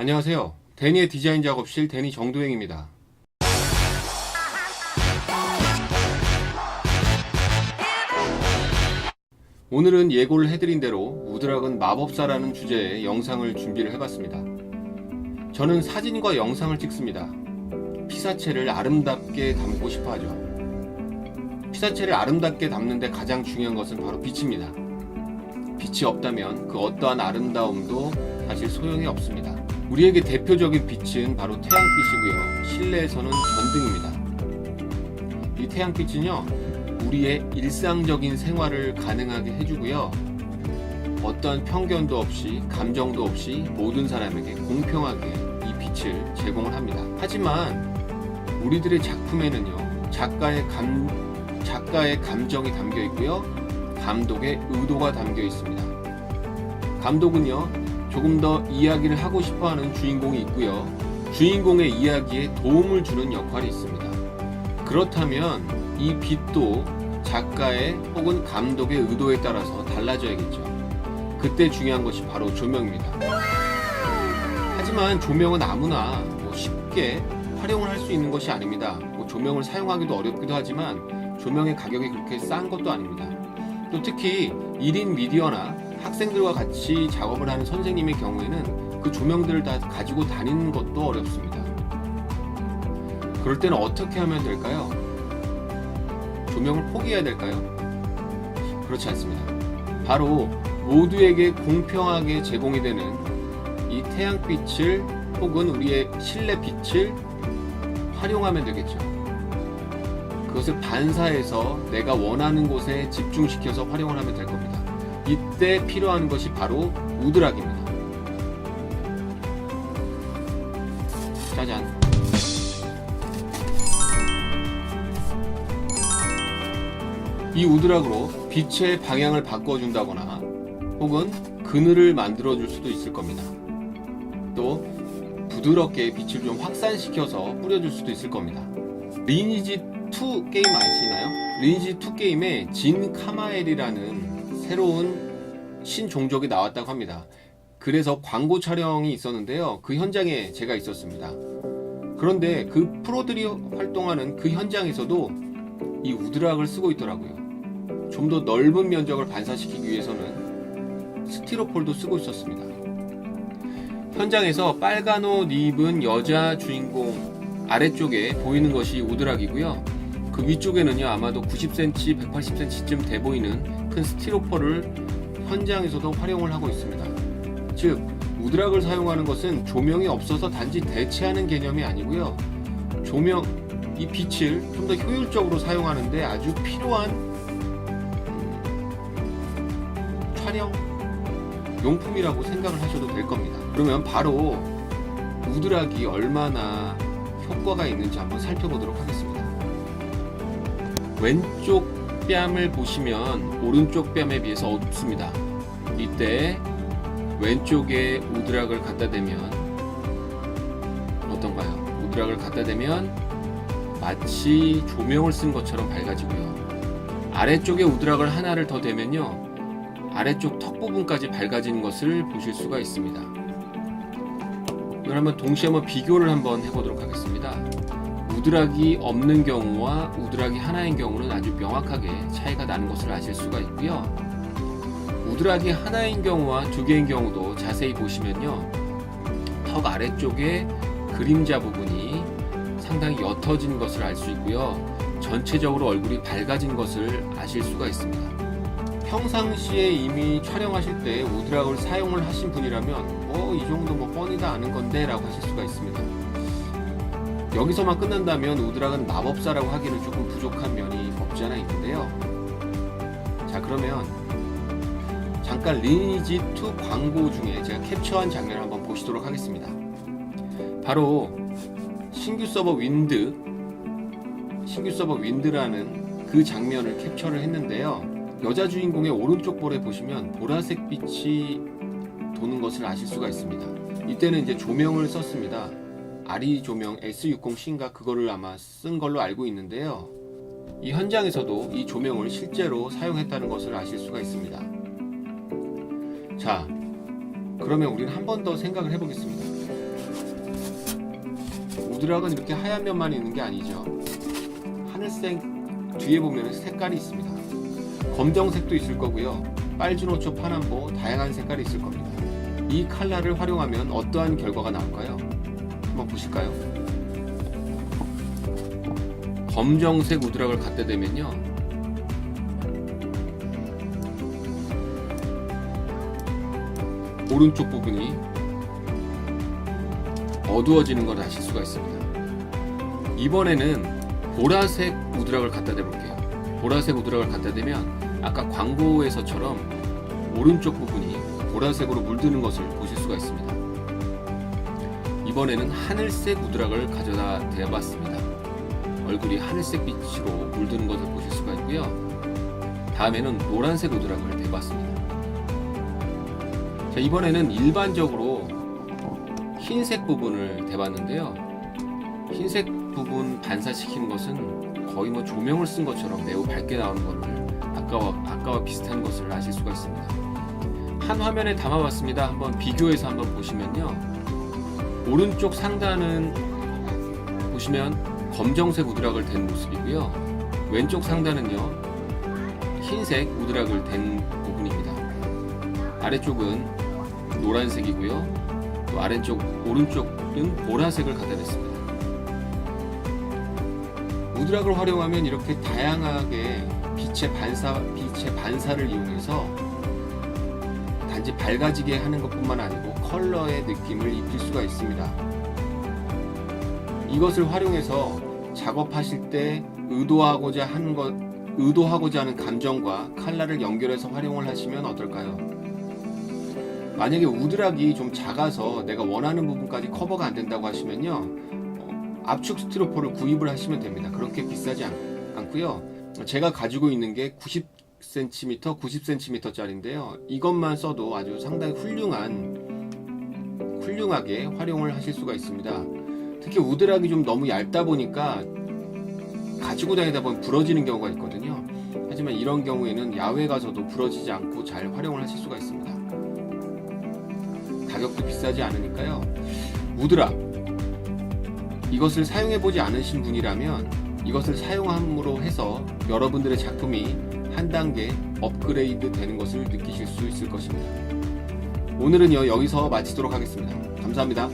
안녕하세요. 데니의 디자인 작업실 데니 정도행입니다. 오늘은 예고를 해드린 대로 우드락은 마법사라는 주제의 영상을 준비를 해봤습니다. 저는 사진과 영상을 찍습니다. 피사체를 아름답게 담고 싶어 하죠. 피사체를 아름답게 담는데 가장 중요한 것은 바로 빛입니다. 빛이 없다면 그 어떠한 아름다움도 사실 소용이 없습니다. 우리에게 대표적인 빛은 바로 태양빛이고요. 실내에서는 전등입니다. 이 태양빛은요, 우리의 일상적인 생활을 가능하게 해주고요. 어떠한 편견도 없이, 감정도 없이 모든 사람에게 공평하게 이 빛을 제공을 합니다. 하지만 우리들의 작품에는요, 작가의 감, 작가의 감정이 담겨 있고요. 감독의 의도가 담겨 있습니다. 감독은요, 조금 더 이야기를 하고 싶어 하는 주인공이 있고요. 주인공의 이야기에 도움을 주는 역할이 있습니다. 그렇다면 이 빛도 작가의 혹은 감독의 의도에 따라서 달라져야겠죠. 그때 중요한 것이 바로 조명입니다. 하지만 조명은 아무나 뭐 쉽게 활용을 할 수 있는 것이 아닙니다. 뭐 조명을 사용하기도 어렵기도 하지만 조명의 가격이 그렇게 싼 것도 아닙니다. 또 특히 1인 미디어나 학생들과 같이 작업을 하는 선생님의 경우에는 그 조명들을 다 가지고 다니는 것도 어렵습니다. 그럴 때는 어떻게 하면 될까요? 조명을 포기해야 될까요? 그렇지 않습니다. 바로 모두에게 공평하게 제공이 되는 이 태양빛을 혹은 우리의 실내 빛을 활용하면 되겠죠. 그것을 반사해서 내가 원하는 곳에 집중시켜서 활용을 하면 될 겁니다. 이때 필요한 것이 바로 우드락입니다. 짜잔. 이 우드락으로 빛의 방향을 바꿔준다거나 혹은 그늘을 만들어줄 수도 있을 겁니다. 또 부드럽게 빛을 좀 확산시켜서 뿌려줄 수도 있을 겁니다. 리니지 2 게임 아시나요? 리니지 2 게임에 진 카마엘이라는 새로운 신종족이 나왔다고 합니다. 그래서 광고 촬영이 있었는데요. 그 현장에 제가 있었습니다. 그런데 그 프로들이 활동하는 그 현장에서도 이 우드락을 쓰고 있더라고요. 좀 더 넓은 면적을 반사시키기 위해서는 스티로폴도 쓰고 있었습니다. 현장에서 빨간 옷 입은 여자 주인공 아래쪽에 보이는 것이 우드락이고요. 그 위쪽에는요 아마도 90cm, 180cm쯤 돼 보이는 큰 스티로폴을 현장에서도 활용을 하고 있습니다. 즉 우드락을 사용하는 것은 조명이 없어서 단지 대체하는 개념이 아니고요. 조명 이 빛을 좀 더 효율적으로 사용하는데 아주 필요한 음, 촬영 용품이라고 생각을 하셔도 될 겁니다. 그러면 바로 우드락이 얼마나 효과가 있는지 한번 살펴보도록 하겠습니다. 왼쪽 뺨을 보시면 오른쪽 뺨에 비해서 어둡습니다. 이때 왼쪽에 우드락을 갖다 대면 어떤가요? 우드락을 갖다 대면 마치 조명을 쓴 것처럼 밝아지고요. 아래쪽에 우드락을 하나를 더 대면요. 아래쪽 턱 부분까지 밝아지는 것을 보실 수가 있습니다. 한번 동시에 한번 비교를 한번 해보도록 하겠습니다. 우드락이 없는 경우와 우드락이 하나인 경우는 아주 명확하게 차이가 나는 것을 아실 수가 있고요. 우드락이 하나인 경우와 두 개인 경우도 자세히 보시면요. 턱 아래쪽에 그림자 부분이 상당히 옅어진 것을 알 수 있고요. 전체적으로 얼굴이 밝아진 것을 아실 수가 있습니다. 평상시에 이미 촬영하실 때 우드락을 사용을 하신 분이라면 뭐 이 정도 뭐 뻔히 다 아는 건데 라고 하실 수가 있습니다. 여기서만 끝난다면 우드락은 마법사라고 하기는 조금 부족한 면이 없지 않아 있는데요. 자 그러면 잠깐 리니지 2 광고 중에 제가 캡처한 장면을 한번 보시도록 하겠습니다. 바로 신규 서버 윈드, 신규 서버 윈드라는 그 장면을 캡처를 했는데요. 여자 주인공의 오른쪽 볼에 보시면 보라색 빛이 도는 것을 아실 수가 있습니다. 이때는 이제 조명을 썼습니다. 아리 조명 S60C인가 그거를 아마 쓴 걸로 알고 있는데요. 이 현장에서도 이 조명을 실제로 사용했다는 것을 아실 수가 있습니다. 자, 그러면 우리는 한 번 더 생각을 해보겠습니다. 우드락은 이렇게 하얀 면만 있는 게 아니죠. 하늘색 뒤에 보면 색깔이 있습니다. 검정색도 있을 거고요. 빨주노초, 파남보 다양한 색깔이 있을 겁니다. 이 칼라를 활용하면 어떠한 결과가 나올까요? 한번 보실까요? 검정색 우드락을 갖다 대면요. 오른쪽 부분이 어두워지는 걸 아실 수가 있습니다. 이번에는 보라색 우드락을 갖다 대볼게요. 보라색 우드락을 갖다 대면 아까 광고에서처럼 오른쪽 부분이 보라색으로 물드는 것을 보실 수가 있습니다. 이번에는 하늘색 우드락을 가져다 대봤습니다. 얼굴이 하늘색 빛으로 물드는 것을 보실 수가 있고요. 다음에는 노란색 우드락을 대봤습니다. 자, 이번에는 일반적으로 흰색 부분을 대봤는데요. 흰색 부분 반사시키는 것은 거의 뭐 조명을 쓴 것처럼 매우 밝게 나오는 것을 아까와, 아까와 비슷한 것을 아실 수가 있습니다. 한 화면에 담아봤습니다. 한번 비교해서 한번 보시면요. 오른쪽 상단은 보시면 검정색 우드락을 댄 모습이고요. 왼쪽 상단은요. 흰색 우드락을 댄 부분입니다. 아래쪽은 노란색이고요. 또 아래쪽 오른쪽은 보라색을 갖다 댔습니다. 우드락을 활용하면 이렇게 다양하게 빛의 반사 빛의 반사를 이용해서 단지 밝아지게 하는 것뿐만 아니고 컬러의 느낌을 입힐 수가 있습니다. 이것을 활용해서 작업하실 때 의도하고자 하는 것 의도하고자 하는 감정과 칼라를 연결해서 활용을 하시면 어떨까요? 만약에 우드락이 좀 작아서 내가 원하는 부분까지 커버가 안 된다고 하시면요 어, 압축 스티로포를 구입을 하시면 됩니다 그렇게 비싸지 않, 않고요 제가 가지고 있는 게 90cm 90cm 짜리인데요. 이것만 써도 아주 상당히 훌륭한 훌륭하게 활용을 하실 수가 있습니다. 특히 우드락이 좀 너무 얇다 보니까 가지고 다니다 보면 부러지는 경우가 있거든요. 하지만 이런 경우에는 야외 가서도 부러지지 않고 잘 활용을 하실 수가 있습니다. 가격도 비싸지 않으니까요. 우드락. 이것을 사용해 보지 않으신 분이라면 이것을 사용함으로 해서 여러분들의 작품이 한 단계 업그레이드 되는 것을 느끼실 수 있을 것입니다. 오늘은요 여기서 마치도록 하겠습니다. 감사합니다.